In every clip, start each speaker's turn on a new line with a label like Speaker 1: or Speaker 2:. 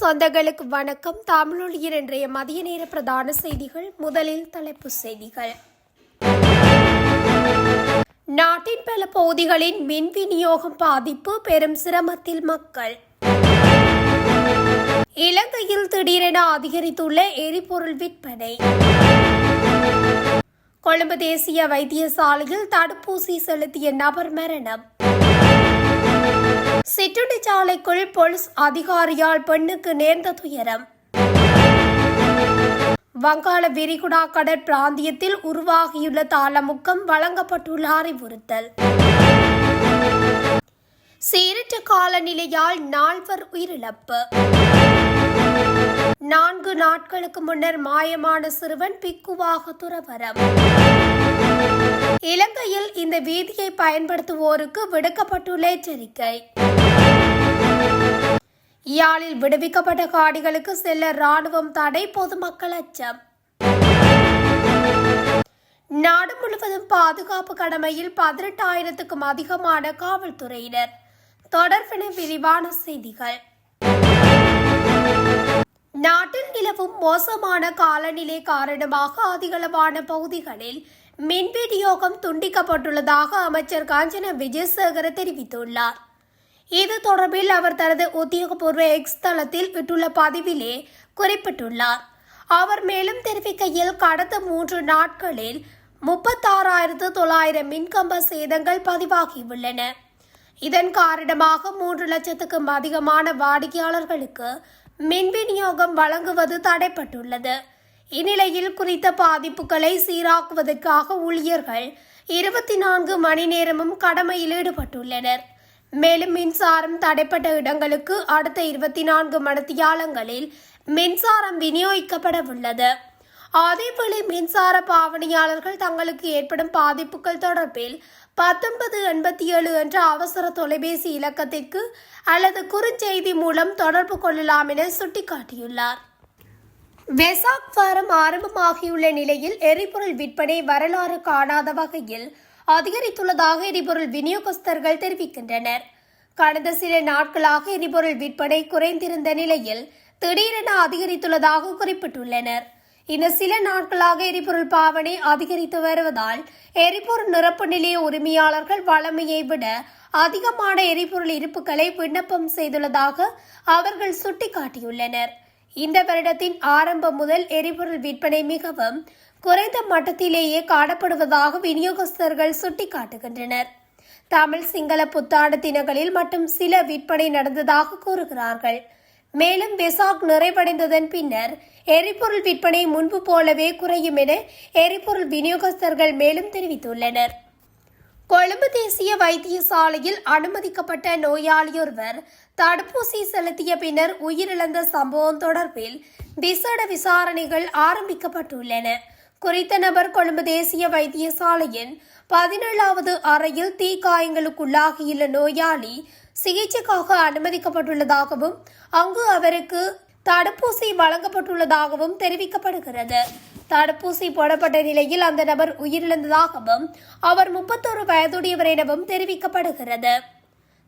Speaker 1: சொந்தங்களுக்கு வணக்கம். தமிழொழியர் இன்றைய மதிய நேர பிரதான செய்திகள் முதலில் தலைப்புச் செய்திகள். நாட்டின் பல பகுதிகளின் மின் விநியோகம் பாதிப்பு பெரும் சிரமத்தில் மக்கள். இலங்கையில் திடீரென அதிகரித்துள்ள எரிபொருள் விற்பனை. கொழும்பு தேசிய வைத்தியசாலையில் தடுப்பூசி செலுத்திய நபர் மரணம். சிற்றுண்டிச்சாலைக்குள் போலீஸ் அதிகாரியால் பெண்ணுக்கு நேர்ந்த துயரம். வங்காள விரிகுடா கடற்பிராந்தியத்தில் உருவாகியுள்ள தாளமுக்கம் வழங்கப்பட்டுள்ள அறிவுறுத்தல். சீரற்ற காலநிலையால் நால்வர் உயிரிழப்பு. நான்கு நாட்களுக்கு முன்னர் மாயமான சிறுவன் பிக்குவாக துறவரம். இலங்கையில் இந்த வீதியை பயன்படுத்துவோருக்கு விடுக்கப்பட்டுள்ள எச்சரிக்கை. யாழில் விடுவிக்கப்பட்ட காடிகளுக்கு செல்ல ராணுவம் தடை பொதுமக்கள் அச்சம். நாடு முழுவதும் பாதுகாப்பு கடமையில் பதினெட்டாயிரத்துக்கும் அதிகமான காவல்துறையினர். தொடர்பின விரிவான செய்திகள். நாட்டில் நிலவும் மோசமான காலநிலை காரணமாக அதிகளவான பகுதிகளில் மின் விநியோகம் துண்டிக்கப்பட்டுள்ளதாக அமைச்சர் காஞ்சன விஜயசேகர தெரிவித்துள்ளார். இது தொடர்பில் அவர் தனது உத்தியோகபூர்வ எக்ஸ் தளத்தில் விட்டுள்ள பதிவிலே குறிப்பிட்டுள்ளார். அவர் மேலும் தெரிவிக்கையில் கடந்த மூன்று நாட்களில் முப்பத்தாறாயிரத்து தொள்ளாயிரம் மின்கம்ப சேதங்கள் பதிவாகியுள்ளன. இதன் காரணமாக மூன்று லட்சத்துக்கும் அதிகமான வாடிக்கையாளர்களுக்கு மின் விநியோகம் வழங்குவது தடைப்பட்டுள்ளது. இந்நிலையில் குறித்த பாதிப்புகளை சீராக்குவதற்காக ஊழியர்கள் இருபத்தி நான்கு மணி நேரமும் கடமையில் ஈடுபட்டுள்ளனர். மேலும் மின்சாரம் தடைப்பட்ட இடங்களுக்கு அடுத்த இருபத்தி நான்கு மணித்தியாலங்களில் மின்சாரம் விநியோகிக்கப்பட உள்ளது அதேபோல மின்சார பாவனையாளர்கள் தங்களுக்கு ஏற்படும் பாதிப்புகள் தொடர்பில் பத்தொன்பது எண்பத்தி ஏழு என்ற அவசர தொலைபேசி இலக்கத்திற்கு அல்லது குறுஞ்செய்தி மூலம் தொடர்பு கொள்ளலாம் என சுட்டிக்காட்டியுள்ளார். வெசாக் வாரம் ஆரம்பமாகியுள்ள நிலையில் எரிபொருள் விற்பனை வரலாறு காணாத வகையில் அதிகரித்துள்ளதாக எரிபொருள் விநியோகஸ்தர்கள் தெரிவிக்கின்றனர். கடந்த சில நாட்களாக எரிபொருள் விற்பனை குறைந்திருந்த நிலையில் திடீரென அதிகரித்துள்ளதாக குறிப்பிட்டுள்ளனர். இந்த சில நாட்களாக எரிபொருள் பாவனை அதிகரித்து வருவதால் எரிபொருள் நிரப்பு நிலைய உரிமையாளர்கள் வளமையை விட அதிகமான எரிபொருள் இருப்புகளை விண்ணப்பம் செய்துள்ளதாக அவர்கள் சுட்டிக்காட்டியுள்ளனர். இந்த வருடத்தின் ஆரம்பம் முதல் எரிபொருள் விற்பனை மிகவும் குறைந்த மட்டத்திலேயே காணப்படுவதாக விநியோகஸ்தர்கள் சுட்டிக்காட்டுகின்றனர். தமிழ் சிங்கள புத்தாண்டு தினங்களில் மட்டும் சில விற்பனை நடந்ததாக கூறுகிறார்கள். மேலும் வெசாக் நிறைவடைந்ததன் பின்னர் எரிபொருள் விற்பனை முன்பு போலவே குறையும் என எரிபொருள் விநியோகஸ்தர்கள் மேலும் தெரிவித்துள்ளனர். கொழும்பு தேசிய வைத்தியசாலையில் அனுமதிக்கப்பட்ட நோயாளியொருவர் தடுப்பூசி செலுத்திய பின்னர் உயிரிழந்த சம்பவம் தொடர்பில் விசேட விசாரணைகள் ஆரம்பிக்கப்பட்டுள்ளன. குறித்த நபர் கொழும்பு தேசிய வைத்தியசாலையின் பதினேழாவது அறையில் தீக்காயங்களுக்குள்ளாகியுள்ள நோயாளி சிகிச்சைக்காக அனுமதிக்கப்பட்டுள்ளதாகவும் அங்கு அவருக்கு தடுப்பூசி வழங்கப்பட்டுள்ளதாகவும் தெரிவிக்கப்படுகிறது. தடுப்பூசி போடப்பட்ட நிலையில் அந்த நபர் உயிரிழந்ததாகவும் அவர் முப்பத்தொரு வயதுடையவர் எனவும் தெரிவிக்கப்படுகிறது.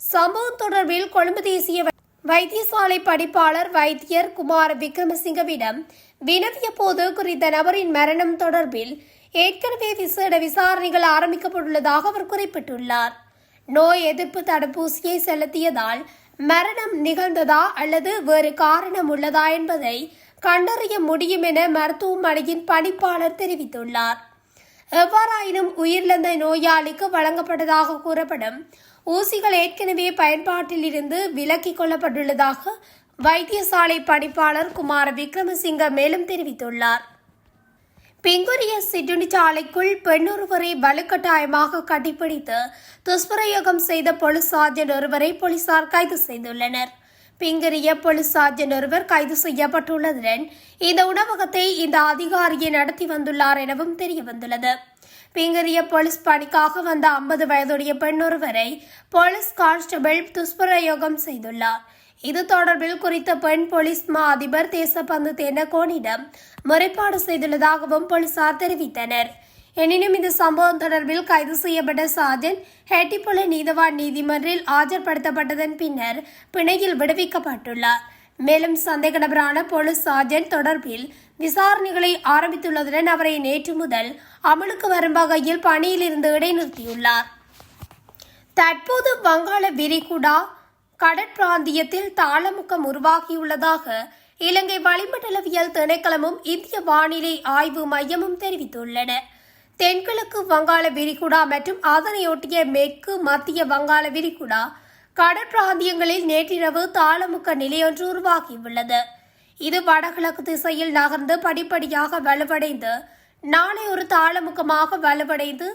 Speaker 1: சம்பவம் தொடர்பில் கொழும்பு தேசிய வைத்தியசாலை படிப்பாளர் வைத்தியர் குமார் விக்ரமசிங்கவிடம் வினவிய போது குறித்த நபரின் மரணம் தொடர்பில் ஏற்கனவே விசேட விசாரணைகள் ஆரம்பிக்கப்பட்டுள்ளதாக அவர் குறிப்பிட்டுள்ளார். நோய் எதிர்ப்பு தடுப்பூசியை செலுத்தியதால் மரணம் நிகழ்ந்ததா அல்லது வேறு காரணம் உள்ளதா என்பதை கண்டறிய முடியும் என மருத்துவமனையின் பணிப்பாளர் தெரிவித்துள்ளார். எவ்வாறாயினும் உயிரிழந்த நோயாளிக்கு வழங்கப்பட்டதாக கூறப்படும் ஊசிகள் ஏற்கனவே பயன்பாட்டில் இருந்து விலக்கிக் கொள்ளப்பட்டுள்ளதாக வைத்தியசாலை பணிப்பாளர் குமார விக்ரமசிங்க மேலும் தெரிவித்துள்ளார். பிங்குரிய சிட்டுனி சாலைக்குள் பெண்ணொருவரை வலுக்கட்டாயமாக கட்டிப்பிடித்து துஷ்பிரயோகம் செய்த போலீஸ் சார்ஜன் ஒருவரை போலீசார் கைது செய்துள்ளனர். பிங்கரிய போலீஸ் சார்ஜன் ஒருவர் கைது செய்யப்பட்டுள்ளதுடன் இந்த உணவகத்தை இந்த அதிகாரியை நடத்தி வந்துள்ளார் எனவும் தெரிய வந்துள்ளது பிங்கரிய போலீஸ் பணிக்காக வந்த ஐம்பது வயதுடைய பெண்ணொருவரை போலீஸ் கான்ஸ்டபிள் துஷ்பிரயோகம் செய்துள்ளார். இது தொடர்பில் குறித்த பெண் போலீஸ் மா அதிபர் தேசப்பந்து தென்னகோனிடம் முறைப்பாடு செய்துள்ளதாகவும் போலீசார் தெரிவித்தனர். எனினும் இந்த சம்பவம் தொடர்பில் கைது செய்யப்பட்ட சார்ஜன் ஹெட்டிப்புல நீதவான் நீதிமன்றில் ஆஜர்படுத்தப்பட்டதன் பின்னர் பிணையில் விடுவிக்கப்பட்டுள்ளார். மேலும் சந்தேக நபரான போலீஸ் சார்ஜன் தொடர்பில் விசாரணைகளை ஆரம்பித்துள்ளதுடன் அவரை நேற்று முதல் அமலுக்கு வரும் வகையில் பணியிலிருந்து இடைநிறுத்தியுள்ளார். தற்போது வங்காள விரிகுடா கடற்பிராந்தியத்தில் தாளமுக்கம் உருவாகியுள்ளதாக இலங்கை வளிமண்டலவியல் திணைக்களமும் இந்திய வானிலை ஆய்வு மையமும் தெரிவித்துள்ளன. தென்கிழக்கு வங்காள விரிகுடா மற்றும் அதனையொட்டிய மேற்கு மத்திய வங்காள விரிகுடா கடற்பிராந்தியங்களில் நேற்றிரவு தாளமுக்க நிலையொன்று உருவாகியுள்ளது. இது வடகிழக்கு திசையில் நகர்ந்து படிப்படியாக வலுவடைந்து நாளை ஒரு தாளமுக்கமாக வலுவடைந்து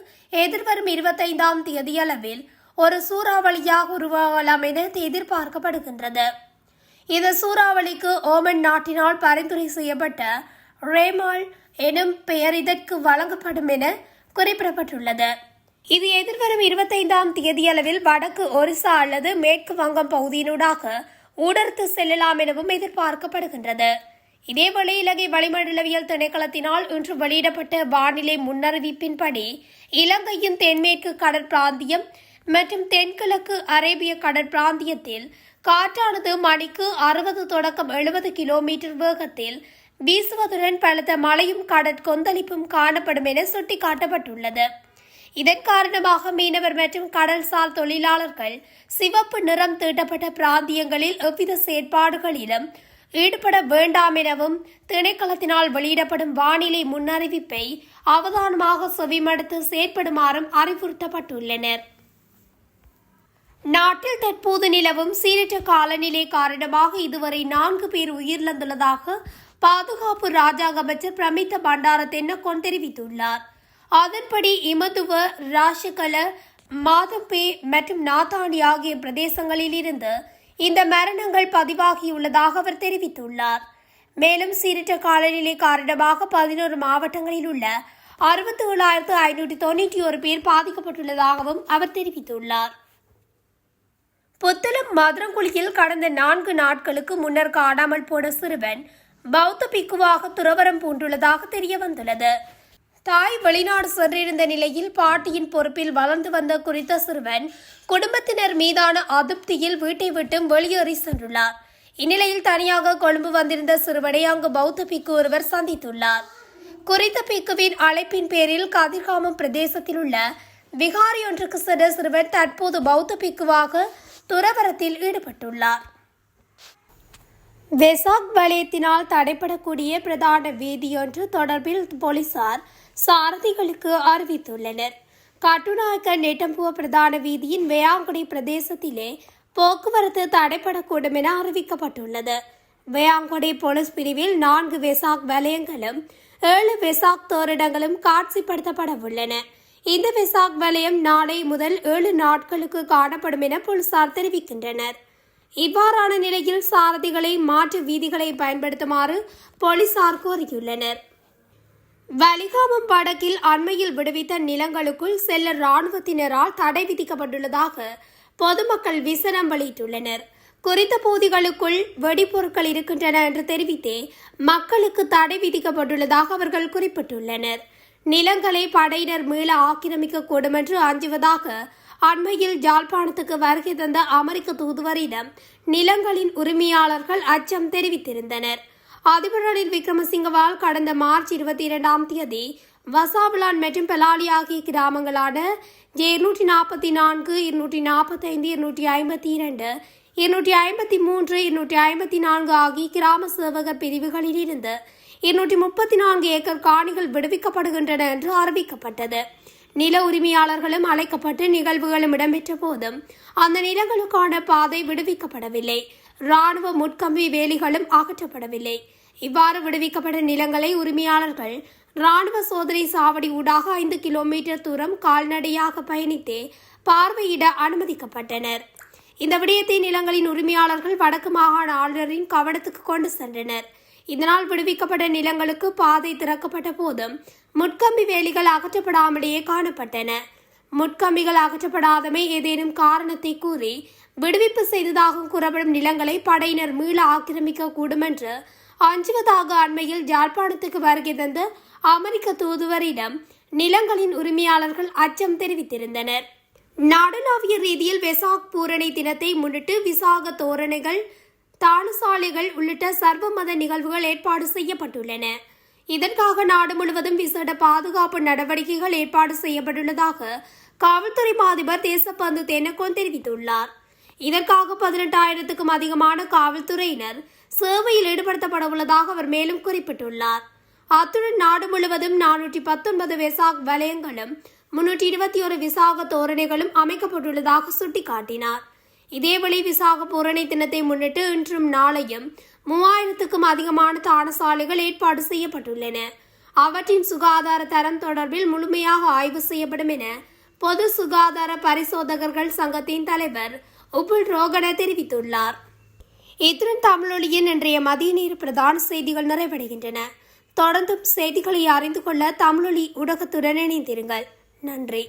Speaker 1: எதிர்வரும் இருபத்தைந்தாம் தேதியளவில் ஒரு சூறாவளியாக உருவாகலாம் என எதிர்பார்க்கப்படுகின்றது. இந்த சூறாவளிக்கு ஓமன் நாட்டினால் பரிந்துரை செய்யப்பட்ட ரேமால் எனும் பெயர் இதற்கு வழங்கப்படும் என குறிப்பிடப்பட்டுள்ளது. இது எதிர்வரும் இருபத்தைந்தாம் தேதியளவில் வடக்கு ஒரிசா அல்லது மேற்கு வங்கம் பகுதியினூடாக ஊடர்த்து செல்லலாம் எனவும் எதிர்பார்க்கப்படுகின்றது. இதேவேளை இலங்கை வளிமண்டலவியல் திணைக்களத்தினால் இன்று வெளியிடப்பட்ட வானிலை முன்னறிவிப்பின்படி இலங்கையின் தென்மேற்கு கடற்பிராந்தியம் மற்றும் தென்கிழக்கு அரேபிய கடற்பிராந்தியத்தில் காற்றானது மணிக்கு அறுபது தொடக்கம் எழுபது கிலோமீட்டர் வேகத்தில் வீசுவதுடன் பலத்த மழையும் கடற்கொந்தளிப்பும் காணப்படும் என சுட்டிக்காட்டப்பட்டுள்ளது. இதன் காரணமாக மீனவர் மற்றும் கடல்சார் தொழிலாளர்கள் சிவப்பு நிறம் தீட்டப்பட்ட பிராந்தியங்களில் எவ்வித செயற்பாடுகளிலும் ஈடுபட வேண்டாம் எனவும் திணைக்களத்தினால் வெளியிடப்படும் வானிலை முன்னறிவிப்பை அவதானமாக செவிமடுத்து செயற்படுமாறும் அறிவுறுத்தப்பட்டுள்ளனர். நாட்டில் தற்போது நிலவும் சீரற்ற காலநிலை காரணமாக இதுவரை நான்கு பேர் உயிரிழந்துள்ளதாக பாதுகாப்பு ராஜாங்க அமைச்சர் பிரமித்த பண்டார தென்னக்கோன் தெரிவித்துள்ளார். அதன்படி இமதுவ ராஷகல மாதம்பே மற்றும் நாத்தாண்டி ஆகிய பிரதேசங்களில் இருந்து இந்த மரணங்கள் பதிவாகியுள்ளதாக அவர் தெரிவித்துள்ளார். மேலும் சீரற்ற காலநிலை காரணமாக பதினோரு மாவட்டங்களில் உள்ள அறுபத்தி ஏழாயிரத்து ஐநூற்றி தொண்ணூற்றி ஒரு பேர் பாதிக்கப்பட்டுள்ளதாகவும் அவர் தெரிவித்துள்ளார். புத்தளம் மதுரங்குழியில் கடந்த நான்கு நாட்களுக்கு முன்னர் காணாமல் போன சிறுவன் பௌத்த பிக்குவாக துறவரம் பூண்டுள்ளதாக தெரிய வந்துள்ளது தாய் வெளிநாடு சென்றிருந்த நிலையில் பாட்டியின் பொறுப்பில் வளர்ந்து வந்த குறித்த சிறுவன் குடும்பத்தினர் மீதான அதிருப்தியில் வீட்டை விட்டும் வெளியேறி சென்றுள்ளார். இந்நிலையில் தனியாக கொழும்பு வந்திருந்த சிறுவனை அங்கு பௌத்த பிக்கு ஒருவர் சந்தித்துள்ளார். குறித்த பிக்குவின் அழைப்பின் பேரில் கதிர்காமம் பிரதேசத்தில் உள்ள விகாரி ஒன்றுக்கு சென்ற சிறுவன் தற்போது பௌத்த பிக்குவாக துறவரத்தில் ஈடுபட்டுள்ளார். வெசாக் வலயத்தினால் தடைப்படக்கூடிய பிரதான வீதியொன்று தொடர்பில் போலீசார் சாரதிகளுக்கு அறிவித்துள்ளனர். கட்டுநாயக்க நெட்டம்புவ பிரதான வீதியின் வேயாங்குடி பிரதேசத்திலே போக்குவரத்து தடைப்படக்கூடும் என அறிவிக்கப்பட்டுள்ளது. வேயாங்குடி போலீஸ் பிரிவில் நான்கு வெசாக் வலயங்களும் ஏழு வெசாக் தோரிடங்களும் காட்சிப்படுத்தப்பட உள்ளன இந்த வெசாக் வலயம் நாளை முதல் ஏழு நாட்களுக்கு காணப்படும் என போலீசார் தெரிவிக்கின்றனர். இவ்வாறான நிலையில் சாரதிகளை மாற்று வீதிகளை பயன்படுத்துமாறு போலீசார் கோரியுள்ளனர். வலிகாமம் வடக்கில் அண்மையில் விடுவித்த நிலங்களுக்குள் செல்ல ராணுவத்தினரால் தடை விதிக்கப்பட்டுள்ளதாக பொதுமக்கள் விசனம் வெளியிட்டுள்ளனர். குறித்த பகுதிகளுக்குள் வெடிப்பொருட்கள் இருக்கின்றன என்று தெரிவித்தே மக்களுக்கு தடை விதிக்கப்பட்டுள்ளதாக அவர்கள் குறிப்பிட்டுள்ளனர். நிலங்களை படையினர் மீள ஆக்கிரமிக்கக்கூடும் என்று அஞ்சுவதாக அண்மையில் ஜாழ்ப்பாணத்துக்கு வருகை தந்த அமெரிக்க தூதுவரிடம் நிலங்களின் உரிமையாளர்கள் அச்சம் தெரிவித்திருந்தனர். அதிபர் ரணில் விக்ரமசிங்கவால் கடந்த மார்ச் இருபத்தி இரண்டாம் தேதி வசாபுலான் மற்றும் பெலாலி ஆகிய கிராமங்களான இருநூற்றி நாற்பத்தி நான்கு இருநூற்றி நாற்பத்தைந்து இருநூற்றி ஐம்பத்தி இரண்டு இருநூற்றி ஐம்பத்தி மூன்று இருநூற்றி ஐம்பத்தி நான்கு ஆகிய கிராம சேவகர் பிரிவுகளில் இருந்து இருநூற்றி முப்பத்தி நான்கு ஏக்கர் காணிகள் விடுவிக்கப்படுகின்றன என்று அறிவிக்கப்பட்டது. நில உரிமையாளர்களும் அழைக்கப்பட்டு நிகழ்வுகளும் இடம்பெற்ற போதும் அந்த நிலங்களுக்கான பாதை விடுவிக்கப்படவில்லை. ராணுவ முட்கம்பி வேலிகளும் அகற்றப்படவில்லை. இவ்வாறு விடுவிக்கப்பட்ட நிலங்களை உரிமையாளர்கள் ராணுவ சோதனை சாவடி ஊடாக ஐந்து கிலோமீட்டர் தூரம் கால்நடையாக பயணித்தே பார்வையிட அனுமதிக்கப்பட்டனர். இந்த விடயத்தை நிலங்களின் உரிமையாளர்கள் வடக்கு மாகாண ஆளுநரின் கவனத்துக்கு கொண்டு சென்றனர். இதனால் விடுவிக்கப்பட்ட நிலங்களுக்கு பாதை திறக்கப்பட்ட போதும் முட்கம்பி வேலிகள் அகற்றப்படாமலேயே காணப்பட்டன. முட்கம்பிகள் அகற்றப்படாதமை ஏதேனும் காரணத்தை கூறி விடுவிப்பு செய்ததாக கூறப்படும் நிலங்களை படையினர் மீள ஆக்கிரமிக்க கூடும் என்று அஞ்சுவதாக அண்மையில் ஜாழ்ப்பாணத்துக்கு வருகை தந்த அமெரிக்க தூதுவரிடம் நிலங்களின் உரிமையாளர்கள் அச்சம் தெரிவித்திருந்தனர். நாடளாவிய ரீதியில் வெசாக் பூரணி தினத்தை முன்னிட்டு விசாக தோரணைகள் தானுசாலைகள் உள்ளிட்ட சர்வ மத நிகழ்வுகள் ஏற்பாடு செய்யப்பட்டுள்ளன. இதற்காக நாடு முழுவதும் விசேட பாதுகாப்பு நடவடிக்கைகள் ஏற்பாடு செய்யப்பட்டுள்ளதாக காவல்துறை மாதிபர் தேசப்பந்து தென்னக்கோன் தெரிவித்துள்ளார். இதற்காக பதினெட்டாயிரத்துக்கும் அதிகமான காவல்துறையினர் சேவையில் ஈடுபடுத்தப்பட உள்ளதாக அவர் மேலும் குறிப்பிட்டுள்ளார். அத்துடன் நாடு முழுவதும் நானூற்றி பத்தொன்பது விசாக் வலயங்களும் முன்னூற்றி இருபத்தி ஒரு விசாக தோரணைகளும் அமைக்கப்பட்டுள்ளதாக சுட்டிக்காட்டினார். இதேவேளை விசாக பூரணி தினத்தை முன்னிட்டு இன்றும் நாளையும் மூவாயிரத்துக்கும் அதிகமான தானசாலைகள் ஏற்பாடு செய்யப்பட்டுள்ளன. அவற்றின் சுகாதார தரம் தொடர்பில் முழுமையாக ஆய்வு செய்யப்படும் என பொது சுகாதார பரிசோதகர்கள் சங்கத்தின் தலைவர் உபுல் ரோகன தெரிவித்துள்ளார். இத்துடன் தமிழொலியின் இன்றைய மதிய நேர பிரதான செய்திகள் நிறைவடைகின்றன. தொடர்ந்தும் செய்திகளை அறிந்து கொள்ள தமிழொலி ஊடகத்துடன் இணைந்திருங்கள். நன்றி.